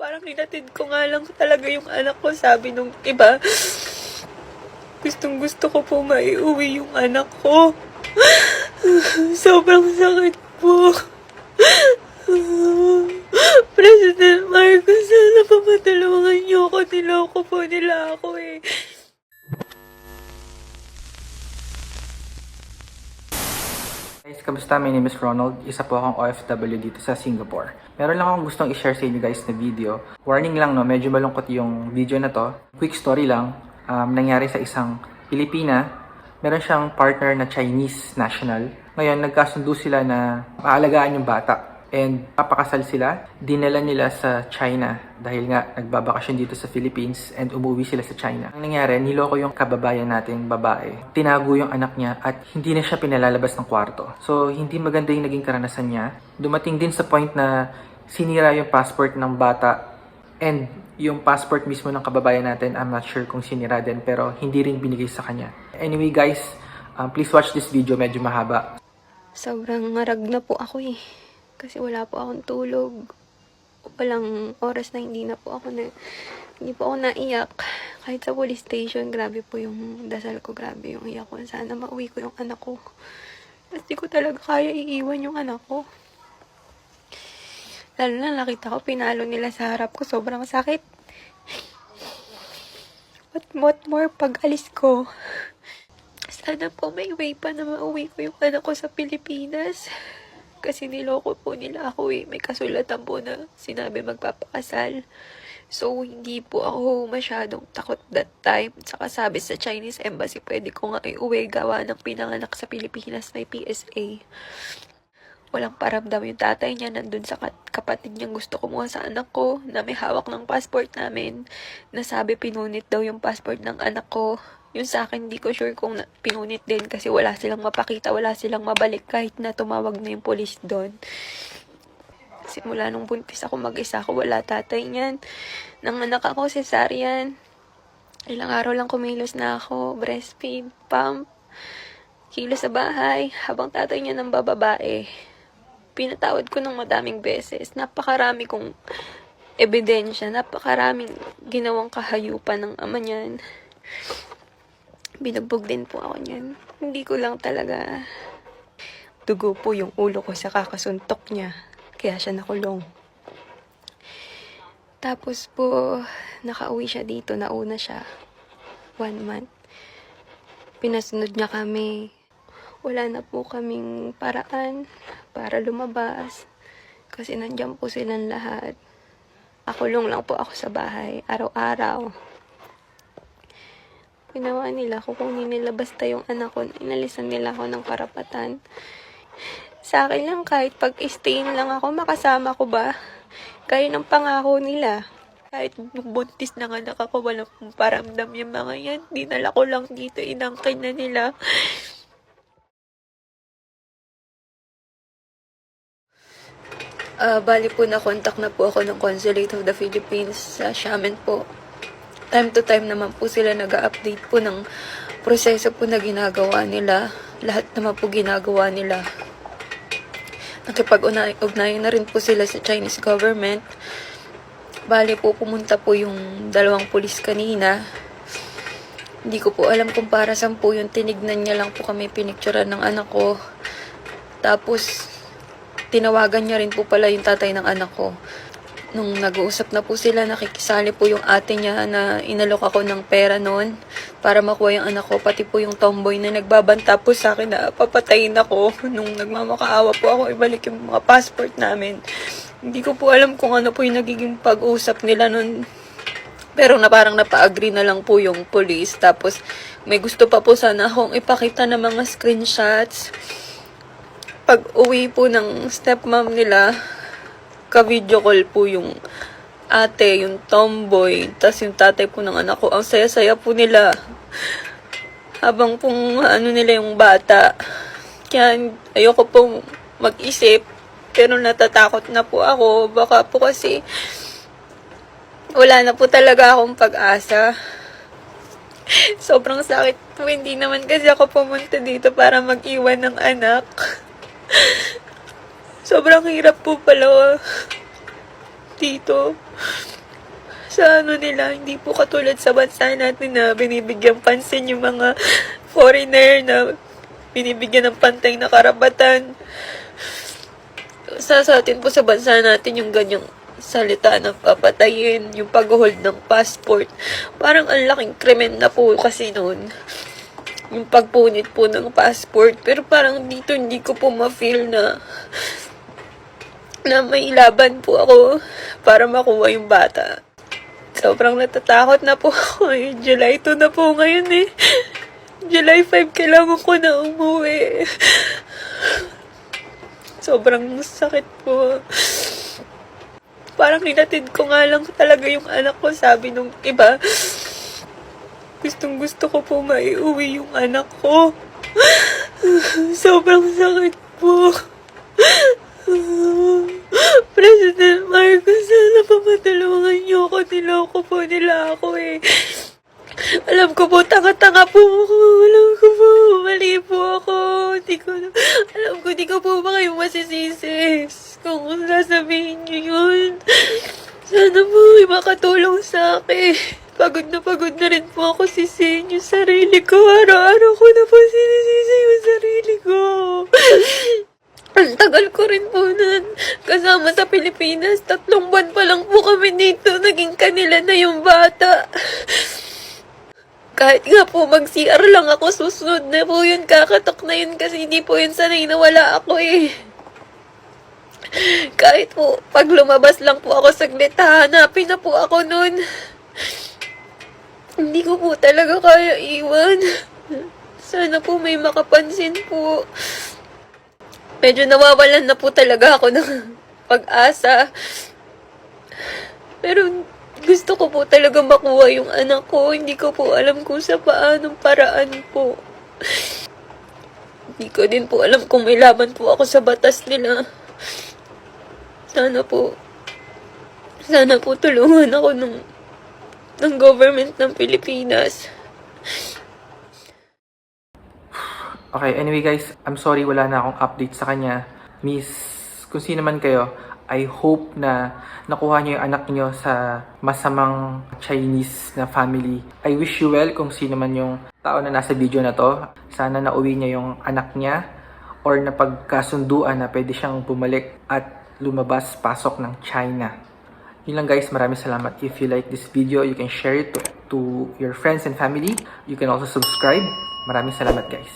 Parang hinatid ko nga lang talaga yung anak ko, sabi nung iba. Gustong gusto ko po maiuwi yung anak ko. Sobrang sakit po. President Marcos, My name is Ronald. Isa po akong OFW dito sa Singapore. Meron lang akong gustong i-share sa inyo guys na video. Warning lang no, medyo malungkot yung video na to. Quick story lang. Um, nangyari sa isang Pilipina. Meron siyang partner na Chinese national. Ngayon, nagkasundo sila na maalagaan yung bata. And papakasal sila, dinala nila sa China dahil nga nagbabakasyon dito sa Philippines and umuwi sila sa China. Ang nangyari, niloko yung kababayan nating babae. Tinago yung anak niya at hindi na siya pinalalabas ng kwarto. So, hindi maganda yung naging karanasan niya. Dumating din sa point na sinira yung passport ng bata and yung passport mismo ng kababayan natin, I'm not sure kung sinira din pero hindi rin binigay sa kanya. Anyway guys, um, please watch this video, medyo mahaba. Sobrang ngarag na po ako eh. Kasi wala po akong tulog. Walang oras na hindi na po ako na, hindi po ako naiyak. Kahit sa police station, grabe po yung dasal ko, grabe yung iyak ko. Sana mauwi ko yung anak ko. Kasi ko talaga kaya iiwan yung anak ko. Lalo na nakita ko, pinalo nila sa harap ko. Sobrang sakit. What, what more pag alis ko? Sana po may way pa na mauwi ko yung anak ko sa Pilipinas. Kasi niloko po nila ako eh. May kasulatan po na sinabi magpapakasal. So, hindi po ako masyadong takot that time. Saka sabi sa Chinese Embassy, pwede ko nga iuwi gawa ng pinanganak sa Pilipinas may PSA. Walang paramdam yung tatay niya nandun sa kapatid niyang gusto kumuha sa anak ko na may hawak ng passport namin. Nasabi pinunit daw yung passport ng anak ko. Yung sa akin, hindi ko sure kung pinunit din kasi wala silang mapakita, wala silang mabalik kahit na tumawag na yung polis doon. Simula nung buntis ako mag-isa ako, wala tatay niyan. Nang anak ako, cesarean. Ilang araw lang kumilos na ako, breastfeed, pump, kilos sa bahay, habang tatay niya ng bababae. Pinatawad ko ng madaming beses. Napakarami kong ebidensya, napakaraming ginawang kahayupan ng ama niyan. Binugbog din po ako niyan. Hindi ko lang talaga dugo po yung ulo ko sa kakasuntok niya. Kaya siya nakulong. Tapos po, nakauwi siya dito. Nauna siya. One month. Pinasunod niya kami. Wala na po kaming paraan para lumabas. Kasi nandyan po silang lahat. Nakulong lang po ako sa bahay. Araw-araw. Ginawa nila, kukunin nila basta yung anak ko. Inalisan nila ako ng karapatan. Sa akin lang, kahit pag-stayin lang ako, makasama ko ba? Gaya ng pangako nila. Kahit buntis na anak ako, walang paramdam yung mga yan. Dinala ko lang dito, inangkin na nila. Ah, bali po na contact na po ako ng Consulate of the Philippines sa Xiamen po. Time to time naman po sila nag update po ng proseso po na ginagawa nila. Lahat naman po ginagawa nila. Nakipag-ugnayan na rin po sila sa Chinese government. Bali po pumunta po yung dalawang pulis kanina. Hindi ko po alam kung para saan po yung tinignan niya lang po kami pinicturean ng anak ko. Tapos, tinawagan niya rin po pala yung tatay ng anak ko. Nung nag-uusap na po sila, nakikisali po yung ate niya na inalok ako ng pera noon para makuha yung anak ko. Pati po yung tomboy na nagbabanta po sa akin na papatayin ako. Nung nagmamakaawa po ako, ibalik yung mga passport namin. Hindi ko po alam kung ano po yung nagiging pag-usap nila noon. Pero na parang napa-agree na lang po yung police. Tapos may gusto pa po sana akong ipakita ng mga screenshots pag uwi po ng stepmom nila, ka-video call po yung ate, yung tomboy, tas yung tatay po ng anak ko. Ang saya-saya po nila. Habang pong ano nila yung bata. Kaya ayoko pong mag-isip. Pero natatakot na po ako. Baka po kasi wala na po talaga akong pag-asa. Sobrang sakit po. Hindi naman kasi ako pumunta dito para mag-iwan ng anak. Sobrang hirap po pala dito. sa ano nila, hindi po katulad sa bansa natin na binibigyan pansin yung mga foreigner na binibigyan ng pantay na karapatan. Sa, sa atin po sa bansa natin yung ganyang salita ng papatayin, yung pag-hold ng passport. Parang ang laking krimen na po kasi noon. Yung pagpunit po ng passport. Pero parang dito hindi ko po ma-feel na na may laban po ako para makuha yung bata. Sobrang natatakot na po ako eh. July 2 na po ngayon eh. July 5 kailangan ko na umuwi. Sobrang sakit po. Parang hinatid ko nga lang talaga yung anak ko. Sabi nung iba, gustong gusto ko po maiuwi yung anak ko. Sobrang sakit po. President Marcos, sana pa matulungan niyo ako. Niloko po nila ako eh. Alam ko po, tanga-tanga po ako. Alam ko po, mali po ako. Hindi ko, alam ko, di ko po ba kayo masisisi. Kung sasabihin niyo yun. Sana po makatulong sa akin. Pagod na pagod na rin po ako sisihin yung sarili ko. Araw-araw ko na po sinisisi yung sarili ko. Ang tagal ko rin po nun. Kasama sa Pilipinas. Tatlong buwan pa lang po kami dito. Naging kanila na yung bata. Kahit nga po mag-CR lang ako, susunod na po yun. Kakatok na yun kasi hindi po yun sanay na wala ako eh. Kahit po, pag lumabas lang po ako saglit, hahanapin na po ako nun. Hindi ko po talaga kaya iwan. Sana po may makapansin po. Medyo nawawalan na po talaga ako ng pag-asa. Pero gusto ko po talaga makuha yung anak ko. Hindi ko po alam kung sa paanong paraan po. Hindi ko din po alam kung may laban po ako sa batas nila. Sana po, sana po tulungan ako ng, ng government ng Pilipinas. Okay, anyway guys, I'm sorry wala na akong update sa kanya. Miss, kung sino man kayo, I hope na nakuha niyo yung anak niyo sa masamang Chinese na family. I wish you well kung sino man yung tao na nasa video na to. Sana nauwi niya yung anak niya or napagkasunduan na pwede siyang bumalik at lumabas pasok ng China. Yun lang guys, maraming salamat. If you like this video, you can share it to, to your friends and family. You can also subscribe. Maraming salamat guys.